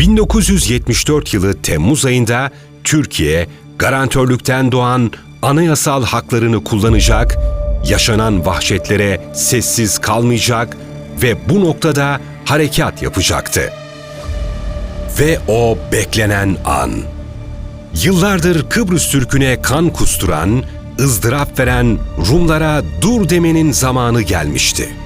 1974 yılı Temmuz ayında Türkiye garantörlükten doğan anayasal haklarını kullanacak, yaşanan vahşetlere sessiz kalmayacak ve bu noktada harekat yapacaktı. Ve o beklenen an. Yıllardır Kıbrıs Türk'üne kan kusturan, ızdırap veren Rumlara dur demenin zamanı gelmişti.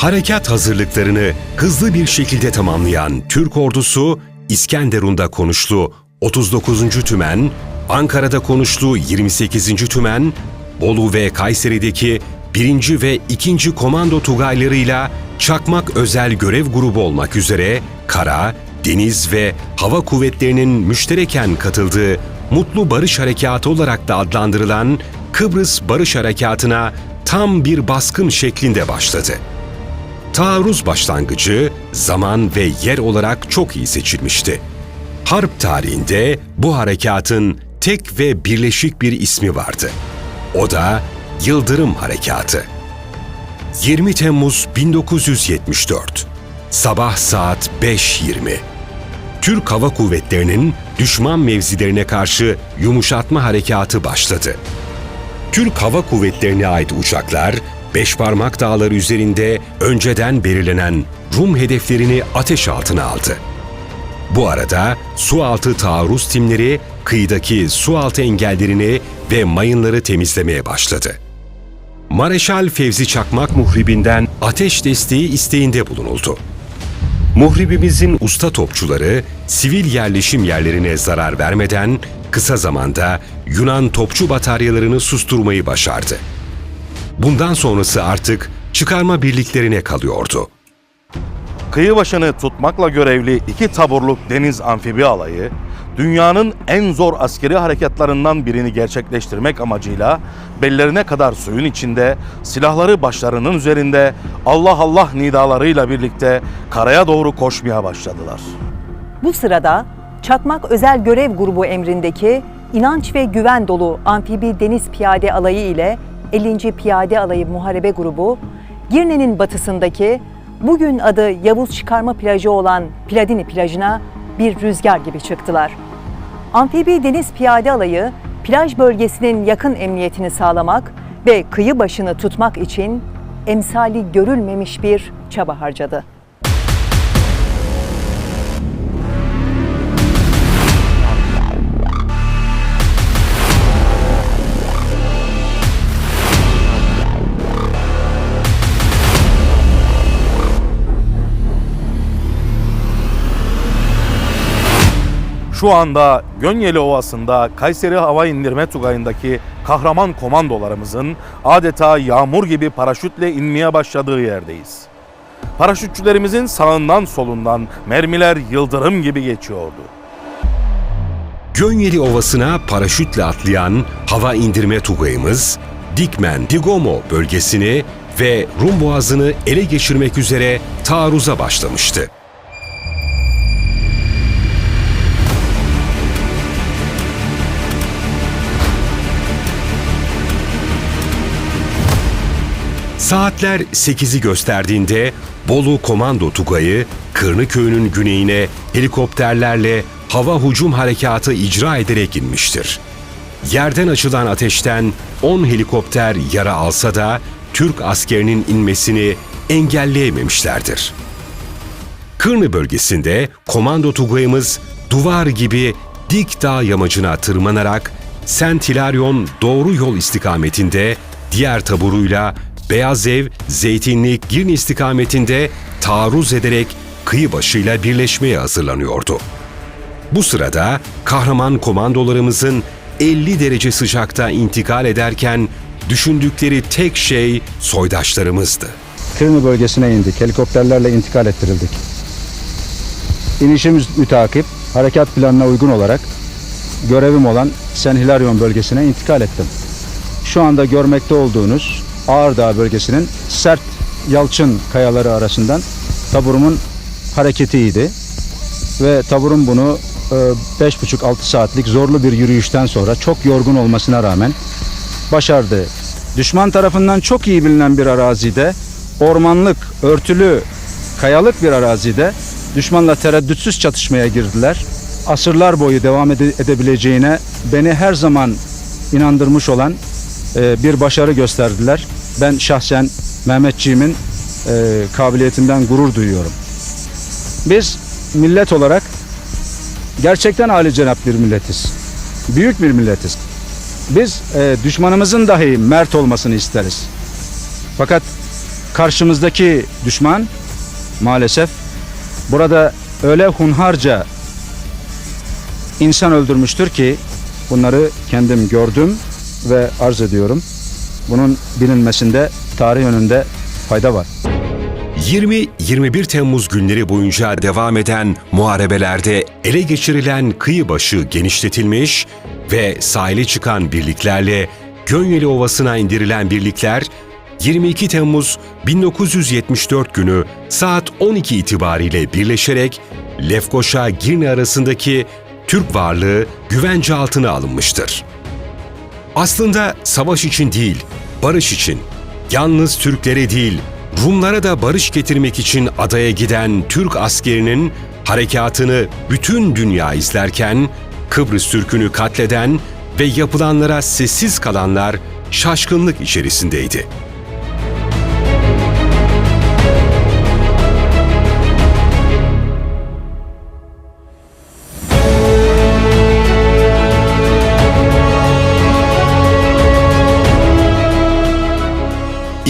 Harekat hazırlıklarını hızlı bir şekilde tamamlayan Türk ordusu İskenderun'da konuşlu 39. Tümen, Ankara'da konuşlu 28. Tümen, Bolu ve Kayseri'deki 1. ve 2. Komando Tugaylarıyla Çakmak Özel Görev Grubu olmak üzere kara, deniz ve hava kuvvetlerinin müştereken katıldığı Mutlu Barış Harekatı olarak da adlandırılan Kıbrıs Barış Harekatı'na tam bir baskın şeklinde başladı. Taarruz başlangıcı zaman ve yer olarak çok iyi seçilmişti. Harp tarihinde bu harekatın tek ve birleşik bir ismi vardı. O da Yıldırım Harekatı. 20 Temmuz 1974 Sabah saat 5.20 Türk Hava Kuvvetleri'nin düşman mevzilerine karşı yumuşatma harekatı başladı. Türk Hava Kuvvetleri'ne ait uçaklar, Beşparmak Dağları üzerinde önceden belirlenen Rum hedeflerini ateş altına aldı. Bu arada sualtı taarruz timleri kıyıdaki sualtı engellerini ve mayınları temizlemeye başladı. Mareşal Fevzi Çakmak muhribinden ateş desteği isteğinde bulunuldu. Muhribimizin usta topçuları sivil yerleşim yerlerine zarar vermeden kısa zamanda Yunan topçu bataryalarını susturmayı başardı. Bundan sonrası artık çıkarma birliklerine kalıyordu. Kıyı başını tutmakla görevli iki taburluk deniz amfibi alayı, dünyanın en zor askeri harekatlarından birini gerçekleştirmek amacıyla bellerine kadar suyun içinde, silahları başlarının üzerinde Allah Allah nidalarıyla birlikte karaya doğru koşmaya başladılar. Bu sırada Çakmak Özel Görev Grubu emrindeki inanç ve güven dolu amfibi deniz piyade alayı ile 50. Piyade Alayı Muharebe Grubu, Girne'nin batısındaki bugün adı Yavuz Çıkarma Plajı olan Pladini plajına bir rüzgar gibi çıktılar. Amfibi Deniz Piyade Alayı, plaj bölgesinin yakın emniyetini sağlamak ve kıyı başını tutmak için emsali görülmemiş bir çaba harcadı. Şu anda Gönyeli Ovası'nda Kayseri Hava İndirme Tugayı'ndaki kahraman komandolarımızın adeta yağmur gibi paraşütle inmeye başladığı yerdeyiz. Paraşütçülerimizin sağından solundan mermiler yıldırım gibi geçiyordu. Gönyeli Ovası'na paraşütle atlayan hava indirme tugayımız, Dikmen Digomo bölgesini ve Rum Boğazı'nı ele geçirmek üzere taarruza başlamıştı. Saatler 8'i gösterdiğinde Bolu Komando Tugayı, Kırnı Köyü'nün güneyine helikopterlerle hava hücum harekatı icra ederek inmiştir. Yerden açılan ateşten 10 helikopter yara alsa da Türk askerinin inmesini engelleyememişlerdir. Kırnı bölgesinde komando tugayımız duvar gibi dik dağ yamacına tırmanarak Saint Hilarion doğru yol istikametinde diğer taburuyla Beyaz Ev, Zeytinlik, Girne istikametinde taarruz ederek kıyı başıyla birleşmeye hazırlanıyordu. Bu sırada kahraman komandolarımızın 50 derece sıcakta intikal ederken düşündükleri tek şey soydaşlarımızdı. Kırmı bölgesine indik. Helikopterlerle intikal ettirildik. İnişimiz mütakip, harekat planına uygun olarak görevim olan Sen Hilarion bölgesine intikal ettim. Şu anda görmekte olduğunuz Ağırdağ bölgesinin sert yalçın kayaları arasından taburumun hareketiydi. Ve taburum bunu e, 5,5-6 saatlik zorlu bir yürüyüşten sonra çok yorgun olmasına rağmen başardı. Düşman tarafından çok iyi bilinen bir arazide, ormanlık, örtülü, kayalık bir arazide düşmanla tereddütsüz çatışmaya girdiler. Asırlar boyu devam ede- edebileceğine beni her zaman inandırmış olan e, bir başarı gösterdiler. Ben şahsen Mehmetçiğimin e, kabiliyetinden gurur duyuyorum. Biz millet olarak gerçekten âli cenap bir milletiz. Büyük bir milletiz. Biz e, düşmanımızın dahi mert olmasını isteriz. Fakat karşımızdaki düşman maalesef burada öyle hunharca insan öldürmüştür ki bunları kendim gördüm ve arz ediyorum. Bunun bilinmesinde tarih önünde fayda var. 20-21 Temmuz günleri boyunca devam eden muharebelerde ele geçirilen kıyı başı genişletilmiş ve sahile çıkan birliklerle Gönyeli Ovası'na indirilen birlikler 22 Temmuz 1974 günü saat 12 itibariyle birleşerek Lefkoşa Girne arasındaki Türk varlığı güvence altına alınmıştır. Aslında savaş için değil, barış için, yalnız Türklere değil, Rumlara da barış getirmek için adaya giden Türk askerinin harekatını bütün dünya izlerken Kıbrıs Türk'ünü katleden ve yapılanlara sessiz kalanlar şaşkınlık içerisindeydi.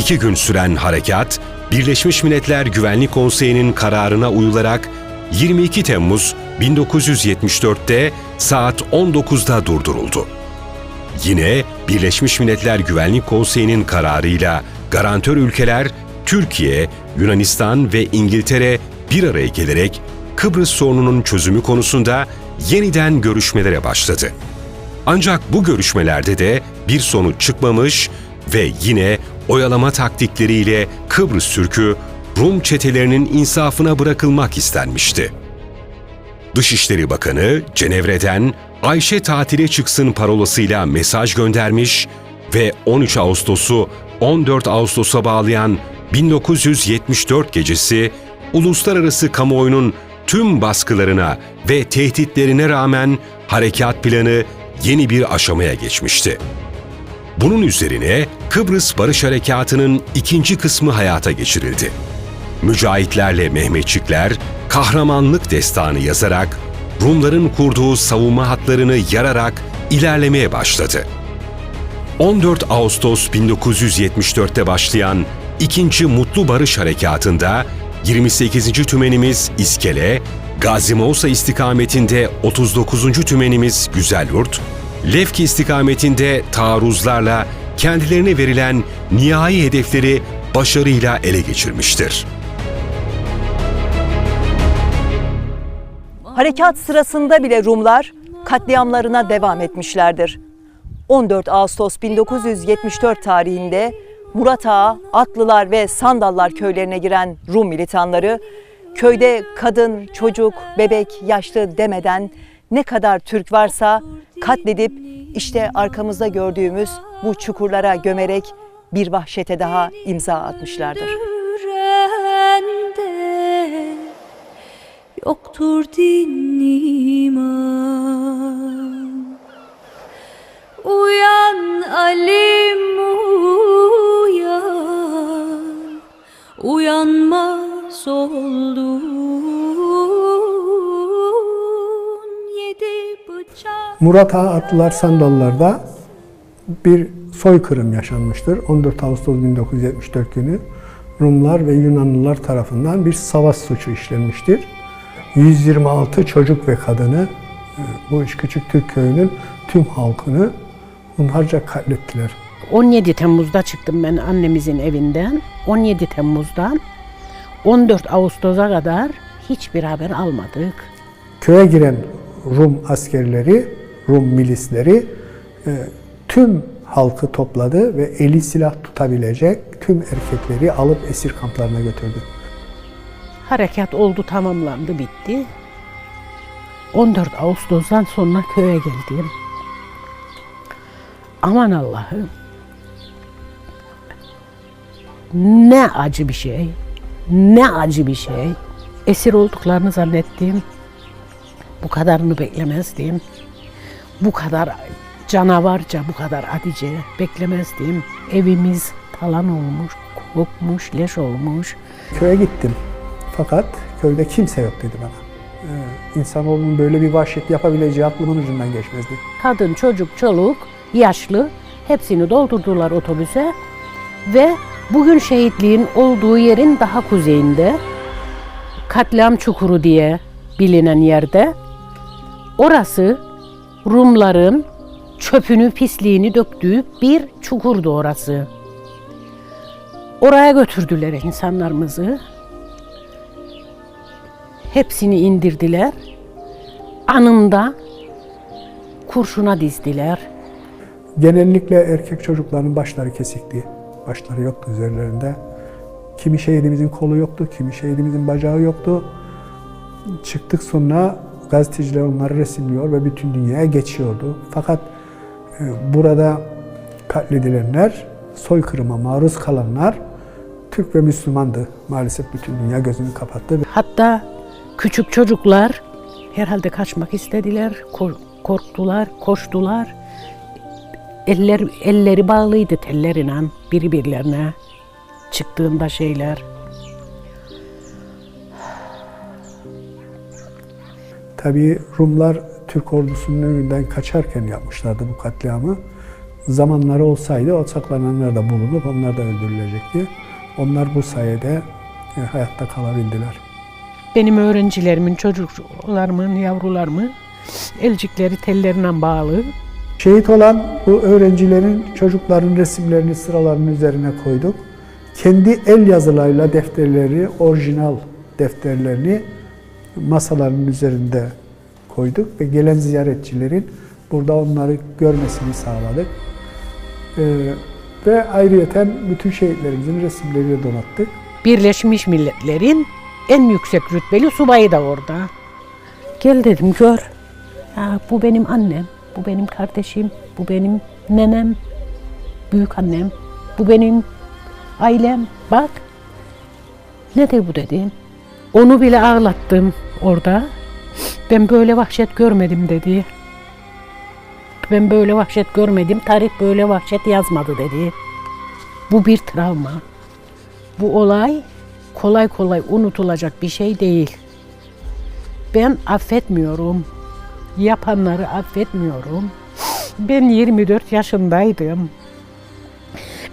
İki gün süren harekat, Birleşmiş Milletler Güvenlik Konseyi'nin kararına uyularak 22 Temmuz 1974'te saat 19'da durduruldu. Yine Birleşmiş Milletler Güvenlik Konseyi'nin kararıyla garantör ülkeler Türkiye, Yunanistan ve İngiltere bir araya gelerek Kıbrıs sorununun çözümü konusunda yeniden görüşmelere başladı. Ancak bu görüşmelerde de bir sonuç çıkmamış ve yine oyalama taktikleriyle Kıbrıs Türk'ü Rum çetelerinin insafına bırakılmak istenmişti. Dışişleri Bakanı Cenevre'den Ayşe tatile çıksın parolasıyla mesaj göndermiş ve 13 Ağustos'u 14 Ağustos'a bağlayan 1974 gecesi uluslararası kamuoyunun tüm baskılarına ve tehditlerine rağmen harekat planı yeni bir aşamaya geçmişti. Bunun üzerine Kıbrıs Barış Harekatı'nın ikinci kısmı hayata geçirildi. Mücahitlerle Mehmetçikler kahramanlık destanı yazarak Rumların kurduğu savunma hatlarını yararak ilerlemeye başladı. 14 Ağustos 1974'te başlayan ikinci Mutlu Barış Harekatı'nda 28. Tümenimiz İskele, Gazi istikametinde 39. Tümenimiz Güzelyurt, Lefki istikametinde taarruzlarla kendilerine verilen nihai hedefleri başarıyla ele geçirmiştir. Harekat sırasında bile Rumlar katliamlarına devam etmişlerdir. 14 Ağustos 1974 tarihinde Murat Ağa, Atlılar ve Sandallar köylerine giren Rum militanları köyde kadın, çocuk, bebek, yaşlı demeden ne kadar Türk varsa katledip işte arkamızda gördüğümüz bu çukurlara gömerek bir vahşete daha imza atmışlardır. Yoktur din iman. Uyan alim uyan. Uyanmaz oldun Murat Ağa Atlılar Sandallar'da bir soykırım yaşanmıştır. 14 Ağustos 1974 günü Rumlar ve Yunanlılar tarafından bir savaş suçu işlenmiştir. 126 çocuk ve kadını e, bu üç küçük Türk köyünün tüm halkını hunharca katlettiler. 17 Temmuz'da çıktım ben annemizin evinden. 17 Temmuz'dan 14 Ağustos'a kadar hiçbir haber almadık. Köye giren Rum askerleri, Rum milisleri e, tüm halkı topladı ve eli silah tutabilecek tüm erkekleri alıp esir kamplarına götürdü. Harekat oldu tamamlandı bitti. 14 Ağustos'tan sonra köye geldim. Aman Allah'ım. Ne acı bir şey. Ne acı bir şey. esir olduklarını zannettim. Bu kadarını beklemezdim. Bu kadar canavarca, bu kadar adice beklemezdim. Evimiz talan olmuş, kokmuş, leş olmuş. Köye gittim. Fakat köyde kimse yok dedi bana. Ee, insanoğlunun böyle bir vahşet yapabileceği aklımın ucundan geçmezdi. Kadın, çocuk, çoluk, yaşlı hepsini doldurdular otobüse ve bugün şehitliğin olduğu yerin daha kuzeyinde katliam çukuru diye bilinen yerde orası Rumların çöpünü, pisliğini döktüğü bir çukurdu orası. Oraya götürdüler insanlarımızı. Hepsini indirdiler. Anında kurşuna dizdiler. Genellikle erkek çocukların başları kesikti. Başları yoktu üzerlerinde. Kimi şehidimizin kolu yoktu, kimi şehidimizin bacağı yoktu. Çıktık sonra gazeteciler onları resimliyor ve bütün dünyaya geçiyordu. Fakat e, burada katledilenler, soykırıma maruz kalanlar Türk ve Müslümandı. Maalesef bütün dünya gözünü kapattı. Hatta küçük çocuklar herhalde kaçmak istediler, ko- korktular, koştular. Eller, elleri bağlıydı telleriyle birbirlerine çıktığında şeyler. Tabii Rumlar Türk ordusunun önünden kaçarken yapmışlardı bu katliamı. Zamanları olsaydı o saklananlar da bulunup onlar da öldürülecekti. Onlar bu sayede e, hayatta kalabildiler. Benim öğrencilerimin, çocuklarımın, yavrularımın elcikleri tellerine bağlı. Şehit olan bu öğrencilerin, çocukların resimlerini sıralarının üzerine koyduk. Kendi el yazılarıyla defterleri, orijinal defterlerini masaların üzerinde koyduk ve gelen ziyaretçilerin burada onları görmesini sağladık. Ee, ve ayrıyeten bütün şehitlerimizin resimleriyle donattık. Birleşmiş Milletler'in en yüksek rütbeli subayı da orada. Gel dedim gör. Ya, bu benim annem, bu benim kardeşim, bu benim nenem, büyük annem, bu benim ailem. Bak. Nedir bu dedim. Onu bile ağlattım orada. Ben böyle vahşet görmedim dedi. Ben böyle vahşet görmedim, tarih böyle vahşet yazmadı dedi. Bu bir travma. Bu olay kolay kolay unutulacak bir şey değil. Ben affetmiyorum. Yapanları affetmiyorum. Ben 24 yaşındaydım.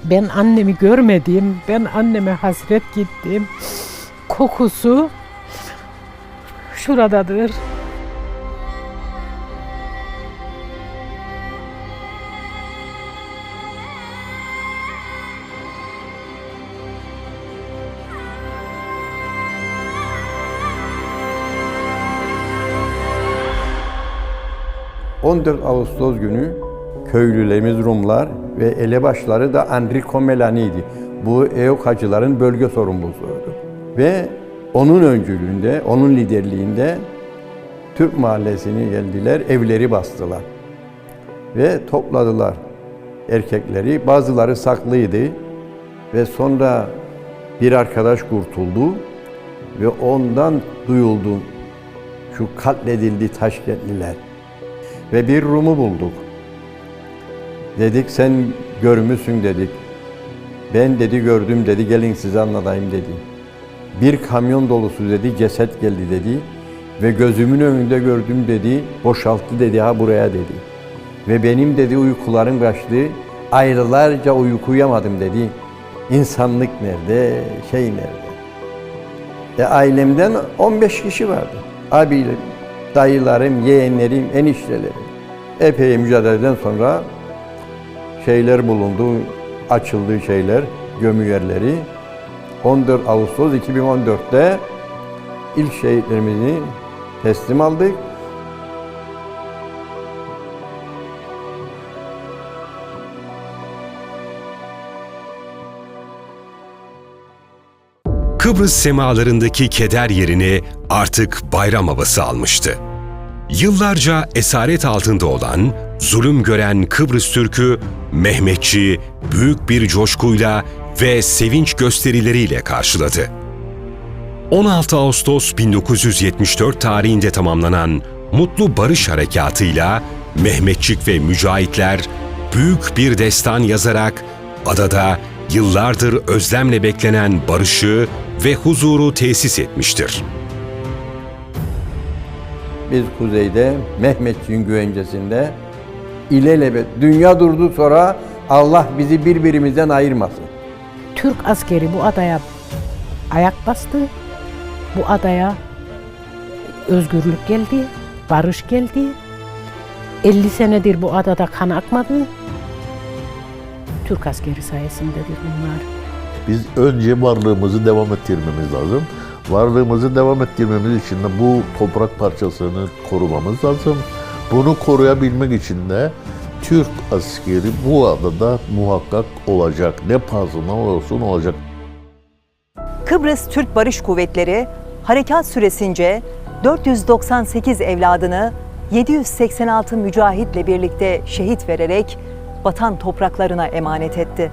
Ben annemi görmedim. Ben anneme hasret gittim. Kokusu şuradadır. Hı. 14 Ağustos günü köylülerimiz Rumlar ve elebaşları da Enrico Melani'ydi. Bu EOKacıların bölge sorumlusuydu. Ve onun öncülüğünde, onun liderliğinde Türk mahallesini geldiler, evleri bastılar. Ve topladılar erkekleri. Bazıları saklıydı. Ve sonra bir arkadaş kurtuldu ve ondan duyuldu şu katledildi Taşkentliler. Ve bir Rum'u bulduk. Dedik sen görmüşsün dedik. Ben dedi gördüm dedi gelin size anlatayım dedi. Bir kamyon dolusu dedi ceset geldi dedi. Ve gözümün önünde gördüm dedi boşalttı dedi ha buraya dedi. Ve benim dedi uykularım kaçtı. Ayrılarca uyku uyuyamadım dedi. İnsanlık nerede, şey nerede? E ailemden 15 kişi vardı. Abilerim, dayılarım, yeğenlerim, eniştelerim. Epey mücadeleden sonra şeyler bulundu, açıldı şeyler, gömü yerleri. 14 Ağustos 2014'te ilk şehitlerimizi teslim aldık. Kıbrıs semalarındaki keder yerini artık bayram havası almıştı. Yıllarca esaret altında olan, zulüm gören Kıbrıs Türk'ü Mehmetçi büyük bir coşkuyla ve sevinç gösterileriyle karşıladı. 16 Ağustos 1974 tarihinde tamamlanan Mutlu Barış Harekatı'yla Mehmetçik ve mücahitler büyük bir destan yazarak adada yıllardır özlemle beklenen barışı ve huzuru tesis etmiştir. Biz kuzeyde Mehmetçiğin güvencesinde ilelebet dünya durdu sonra Allah bizi birbirimizden ayırmasın. Türk askeri bu adaya ayak bastı. Bu adaya özgürlük geldi, barış geldi. 50 senedir bu adada kan akmadı. Türk askeri sayesindedir bunlar. Biz önce varlığımızı devam ettirmemiz lazım. Varlığımızı devam ettirmemiz için de bu toprak parçasını korumamız lazım. Bunu koruyabilmek için de Türk askeri bu adada muhakkak olacak. Ne pahasına olursun olacak. Kıbrıs Türk Barış Kuvvetleri harekat süresince 498 evladını 786 mücahitle birlikte şehit vererek vatan topraklarına emanet etti.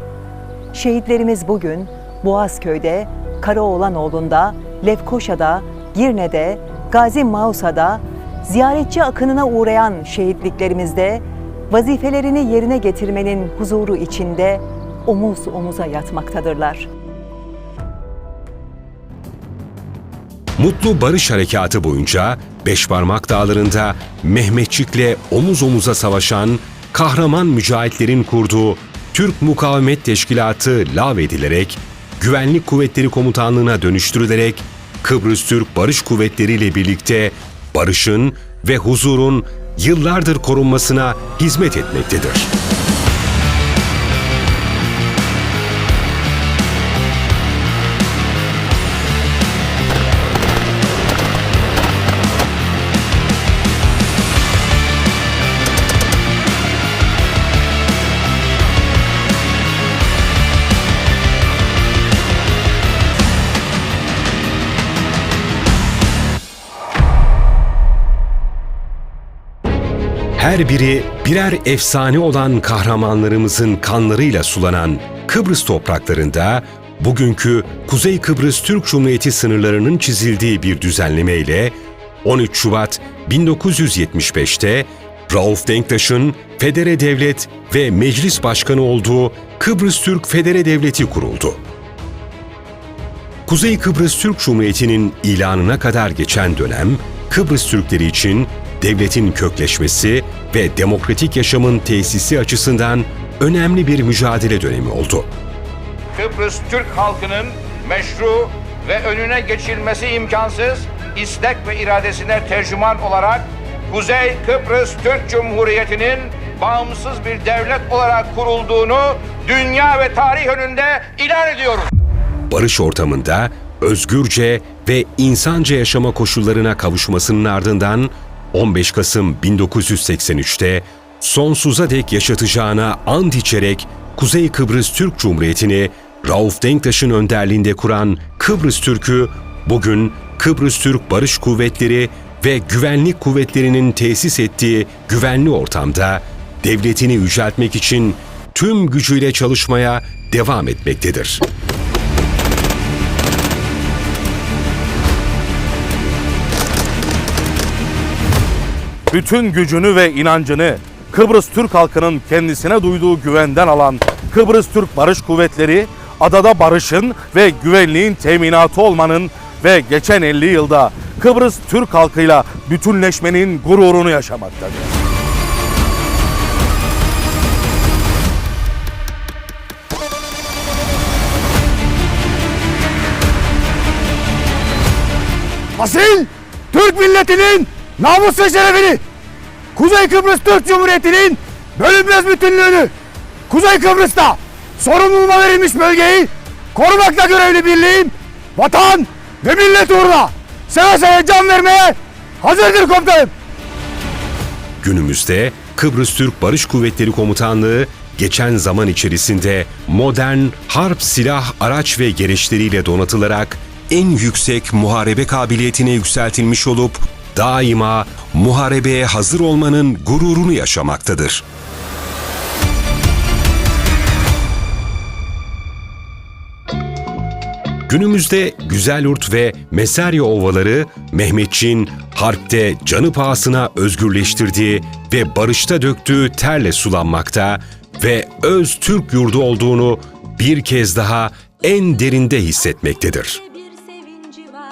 Şehitlerimiz bugün Boğazköy'de, Karaoğlanoğlu'nda, Lefkoşa'da, Girne'de, Gazi Mausa'da, ziyaretçi akınına uğrayan şehitliklerimizde vazifelerini yerine getirmenin huzuru içinde omuz omuza yatmaktadırlar. Mutlu Barış Harekatı boyunca Beşparmak Dağları'nda Mehmetçik'le omuz omuza savaşan kahraman mücahitlerin kurduğu Türk Mukavemet Teşkilatı lağvedilerek Güvenlik Kuvvetleri Komutanlığı'na dönüştürülerek Kıbrıs Türk Barış Kuvvetleri ile birlikte barışın ve huzurun yıllardır korunmasına hizmet etmektedir. Her biri birer efsane olan kahramanlarımızın kanlarıyla sulanan Kıbrıs topraklarında bugünkü Kuzey Kıbrıs Türk Cumhuriyeti sınırlarının çizildiği bir düzenlemeyle 13 Şubat 1975'te Rauf Denktaş'ın Federe Devlet ve Meclis Başkanı olduğu Kıbrıs Türk Federe Devleti kuruldu. Kuzey Kıbrıs Türk Cumhuriyeti'nin ilanına kadar geçen dönem, Kıbrıs Türkleri için devletin kökleşmesi ve demokratik yaşamın tesisi açısından önemli bir mücadele dönemi oldu. Kıbrıs Türk halkının meşru ve önüne geçilmesi imkansız istek ve iradesine tercüman olarak Kuzey Kıbrıs Türk Cumhuriyeti'nin bağımsız bir devlet olarak kurulduğunu dünya ve tarih önünde ilan ediyorum. barış ortamında özgürce ve insanca yaşama koşullarına kavuşmasının ardından 15 Kasım 1983'te sonsuza dek yaşatacağına ant içerek Kuzey Kıbrıs Türk Cumhuriyeti'ni Rauf Denktaş'ın önderliğinde kuran Kıbrıs Türk'ü bugün Kıbrıs Türk Barış Kuvvetleri ve Güvenlik Kuvvetleri'nin tesis ettiği güvenli ortamda devletini yüceltmek için tüm gücüyle çalışmaya devam etmektedir. Bütün gücünü ve inancını Kıbrıs Türk halkının kendisine duyduğu güvenden alan Kıbrıs Türk Barış Kuvvetleri adada barışın ve güvenliğin teminatı olmanın ve geçen 50 yılda Kıbrıs Türk halkıyla bütünleşmenin gururunu yaşamaktadır. Asil Türk milletinin namus ve şerefini Kuzey Kıbrıs Türk Cumhuriyeti'nin bölünmez bütünlüğünü Kuzey Kıbrıs'ta sorumluluğuna verilmiş bölgeyi korumakla görevli birliğim vatan ve millet uğruna seve seve can vermeye hazırdır komutanım. Günümüzde Kıbrıs Türk Barış Kuvvetleri Komutanlığı geçen zaman içerisinde modern harp silah, araç ve gereçleriyle donatılarak en yüksek muharebe kabiliyetine yükseltilmiş olup daima muharebeye hazır olmanın gururunu yaşamaktadır. Günümüzde Güzelyurt ve Meserya ovaları Mehmetçiğin harpte canı pahasına özgürleştirdiği ve barışta döktüğü terle sulanmakta ve öz Türk yurdu olduğunu bir kez daha en derinde hissetmektedir.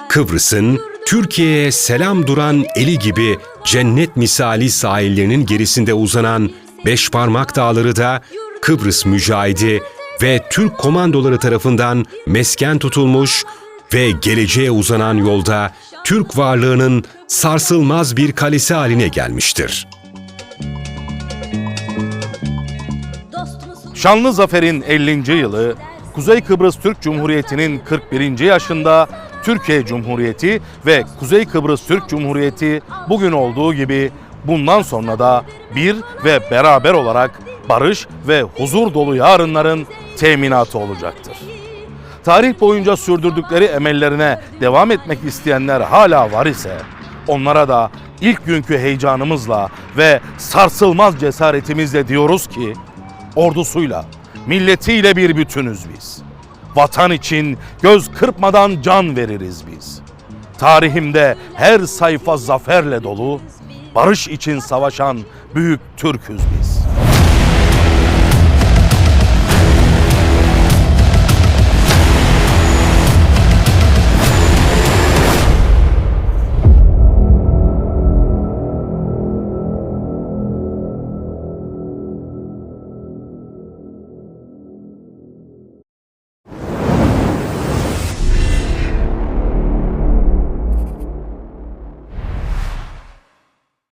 Kıbrıs'ın Türkiye'ye selam duran eli gibi cennet misali sahillerinin gerisinde uzanan Beşparmak Dağları da Kıbrıs mücahidi ve Türk komandoları tarafından mesken tutulmuş ve geleceğe uzanan yolda Türk varlığının sarsılmaz bir kalesi haline gelmiştir. Şanlı Zafer'in 50. yılı, Kuzey Kıbrıs Türk Cumhuriyeti'nin 41. yaşında Türkiye Cumhuriyeti ve Kuzey Kıbrıs Türk Cumhuriyeti bugün olduğu gibi bundan sonra da bir ve beraber olarak barış ve huzur dolu yarınların teminatı olacaktır. Tarih boyunca sürdürdükleri emellerine devam etmek isteyenler hala var ise onlara da ilk günkü heyecanımızla ve sarsılmaz cesaretimizle diyoruz ki ordusuyla, milletiyle bir bütünüz biz. Vatan için göz kırpmadan can veririz biz. Tarihimde her sayfa zaferle dolu, barış için savaşan büyük Türküz biz.